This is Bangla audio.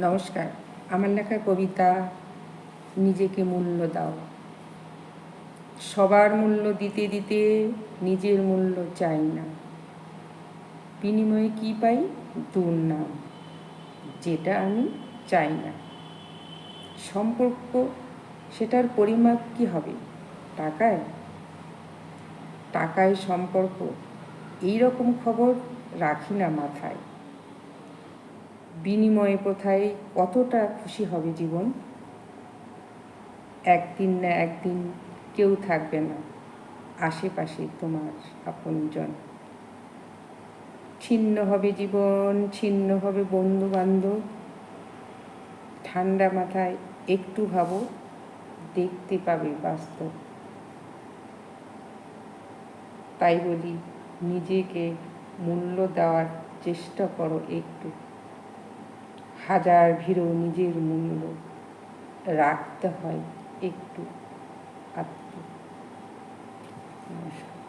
নমস্কার। আমার লেখা কবিতা নিজেকে মূল্য দাও। সবার মূল্য দিতে দিতে নিজের মূল্য চাই না। বিনিময়ে কি পাই? দুর্নাম যেটা আমি চাই না। সম্পর্ক, সেটার পরিমাপ কি হবে? টাকায়? টাকায় সম্পর্ক। এই রকম খবর রাখি না মাথায়। বিনিময় প্রথায় কতটা খুশি হবে জীবন? একদিন না একদিন কেউ থাকবে না, আশেপাশে তোমার আপনজন। ছিন্ন হবে জীবন, ছিন্ন হবে বন্ধু বান্ধব ঠান্ডা মাথায় একটু ভাবো, দেখতে পাবে বাস্তব। তাই বলি, নিজেকে মূল্য দেওয়ার চেষ্টা করো একটু। হাজার ভিড় নিজের মূল্য রাখতে হয় একটু আত্ম নমস্কার।